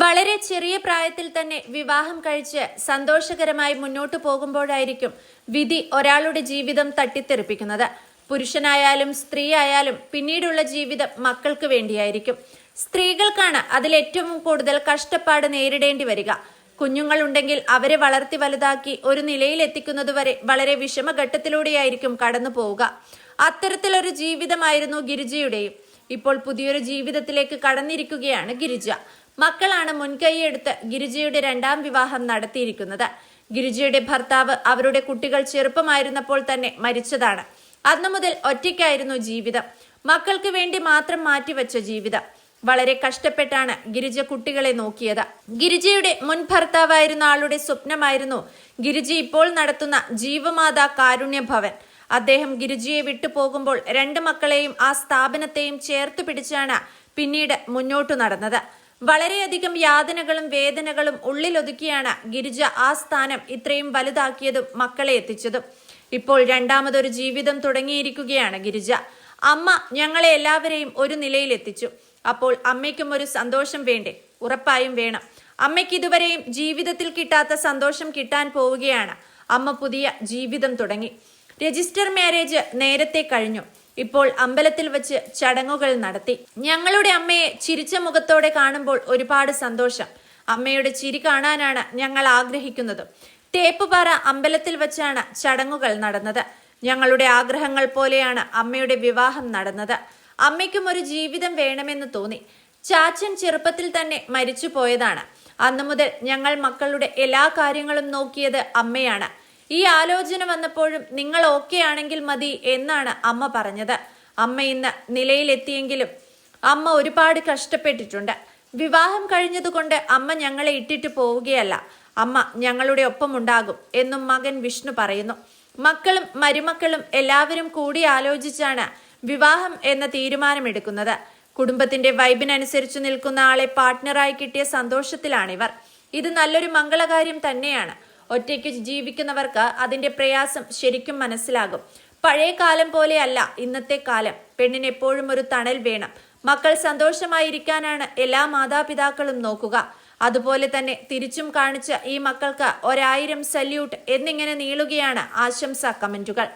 വളരെ ചെറിയ പ്രായത്തിൽ തന്നെ വിവാഹം കഴിച്ച് സന്തോഷകരമായി മുന്നോട്ടു പോകുമ്പോഴായിരിക്കും വിധി ഒരാളുടെ ജീവിതം തട്ടിത്തെറിപ്പിക്കുന്നത്. പുരുഷനായാലും സ്ത്രീ ആയാലും പിന്നീടുള്ള ജീവിതം മക്കൾക്ക് വേണ്ടിയായിരിക്കും. സ്ത്രീകൾക്കാണ് അതിൽ ഏറ്റവും കൂടുതൽ കഷ്ടപ്പാട് നേരിടേണ്ടി വരിക. കുഞ്ഞുങ്ങളുണ്ടെങ്കിൽ അവരെ വളർത്തി വലുതാക്കി ഒരു നിലയിൽ എത്തിക്കുന്നതുവരെ വളരെ വിഷമഘട്ടത്തിലൂടെയായിരിക്കും കടന്നു പോവുക. അത്തരത്തിലൊരു ജീവിതമായിരുന്നു ഗിരിജയുടെയും. ഇപ്പോൾ പുതിയൊരു ജീവിതത്തിലേക്ക് കടന്നിരിക്കുകയാണ് ഗിരിജ. മക്കളാണ് മുൻകൈയെടുത്ത് ഗിരിജയുടെ രണ്ടാം വിവാഹം നടത്തിയിരിക്കുന്നത്. ഗിരിജയുടെ ഭർത്താവ് അവരുടെ കുട്ടികൾ ചെറുപ്പമായിരുന്നപ്പോൾ തന്നെ മരിച്ചതാണ്. അന്നു മുതൽ ഒറ്റയ്ക്കായിരുന്നു ജീവിതം. മക്കൾക്ക് വേണ്ടി മാത്രം മാറ്റിവെച്ച ജീവിതം. വളരെ കഷ്ടപ്പെട്ടാണ് ഗിരിജ കുട്ടികളെ നോക്കിയത്. ഗിരിജയുടെ മുൻ ഭർത്താവായിരുന്ന ആളുടെ സ്വപ്നമായിരുന്നു ഗിരിജ ഇപ്പോൾ നടത്തുന്ന ജീവമാതാ കാരുണ്യ ഭവൻ അദ്ദേഹം ഗിരിജയെ വിട്ടുപോകുമ്പോൾ രണ്ട് മക്കളെയും ആ സ്ഥാപനത്തെയും ചേർത്ത് പിടിച്ചാണ് പിന്നീട് മുന്നോട്ടു നടന്നത്. വളരെയധികം യാതനകളും വേദനകളും ഉള്ളിലൊതുക്കിയാണ് ഗിരിജ ആ സ്ഥാനം ഇത്രയും വലുതാക്കിയതും മക്കളെ എത്തിച്ചതും. ഇപ്പോൾ രണ്ടാമതൊരു ജീവിതം തുടങ്ങിയിരിക്കുകയാണ് ഗിരിജ. അമ്മ ഞങ്ങളെ എല്ലാവരെയും ഒരു നിലയിൽ എത്തിച്ചു അപ്പോൾ അമ്മയ്ക്കും ഒരു സന്തോഷം വേണ്ടേ? ഉറപ്പായും വേണം. അമ്മയ്ക്ക് ഇതുവരെയും ജീവിതത്തിൽ കിട്ടാത്ത സന്തോഷം കിട്ടാൻ പോവുകയാണ്. അമ്മ പുതിയ ജീവിതം തുടങ്ങി. രജിസ്റ്റർ മാരേജ് നേരത്തെ കഴിഞ്ഞു. ഇപ്പോൾ അമ്പലത്തിൽ വെച്ച് ചടങ്ങുകൾ നടത്തി. ഞങ്ങളുടെ അമ്മയെ ചിരിച്ച മുഖത്തോടെ കാണുമ്പോൾ ഒരുപാട് സന്തോഷം. അമ്മയുടെ ചിരി കാണാനാണ് ഞങ്ങൾ ആഗ്രഹിക്കുന്നത്. തേപ്പുപാറ അമ്പലത്തിൽ വെച്ചാണ് ചടങ്ങുകൾ നടന്നത്. ഞങ്ങളുടെ ആഗ്രഹങ്ങൾ പോലെയാണ് അമ്മയുടെ വിവാഹം നടന്നത്. അമ്മയ്ക്കും ഒരു ജീവിതം വേണമെന്ന് തോന്നി. ചാച്ചൻ ചെറുപ്പത്തിൽ തന്നെ മരിച്ചു പോയതാണ് അന്നു മുതൽ ഞങ്ങൾ മക്കളുടെ എല്ലാ കാര്യങ്ങളും നോക്കിയത് അമ്മയാണ്. ഈ ആലോചന വന്നപ്പോഴും നിങ്ങൾ ഓക്കെ ആണെങ്കിൽ മതി എന്നാണ് അമ്മ പറഞ്ഞത്. അമ്മ ഇന്ന് നിലയിലെത്തിയെങ്കിലും അമ്മ ഒരുപാട് കഷ്ടപ്പെട്ടിട്ടുണ്ട്. വിവാഹം കഴിഞ്ഞതുകൊണ്ട് അമ്മ ഞങ്ങളെ ഇട്ടിട്ട് പോവുകയല്ല. അമ്മ ഞങ്ങളുടെ ഒപ്പമുണ്ടാകും എന്നും മകൻ വിഷ്ണു പറയുന്നു. മക്കളും മരുമക്കളും എല്ലാവരും കൂടി ആലോചിച്ചാണ് വിവാഹം എന്ന തീരുമാനമെടുക്കുന്നത്. കുടുംബത്തിന്റെ വൈബിനനുസരിച്ച് നിൽക്കുന്ന ആളെ പാർട്ട്ണറായി കിട്ടിയ സന്തോഷത്തിലാണിവർ. ഇത് നല്ലൊരു മംഗളകാര്യം തന്നെയാണ്. ഒറ്റയ്ക്ക് ജീവിക്കുന്നവർക്ക് അതിന്റെ പ്രയാസം ശരിക്കും മനസ്സിലാകും. പഴയ കാലം പോലെയല്ല ഇന്നത്തെ കാലം. പെണ്ണിന് എപ്പോഴും ഒരു തണൽ വേണം. മക്കൾ സന്തോഷമായിരിക്കാനാണ് എല്ലാ മാതാപിതാക്കളും നോക്കുക. അതുപോലെ തന്നെ തിരിച്ചും കാണിച്ച ഈ മക്കൾക്ക് ഒരായിരം സല്യൂട്ട് എന്നിങ്ങനെ നീളുകയാണ് ആശംസാ കമന്റുകൾ.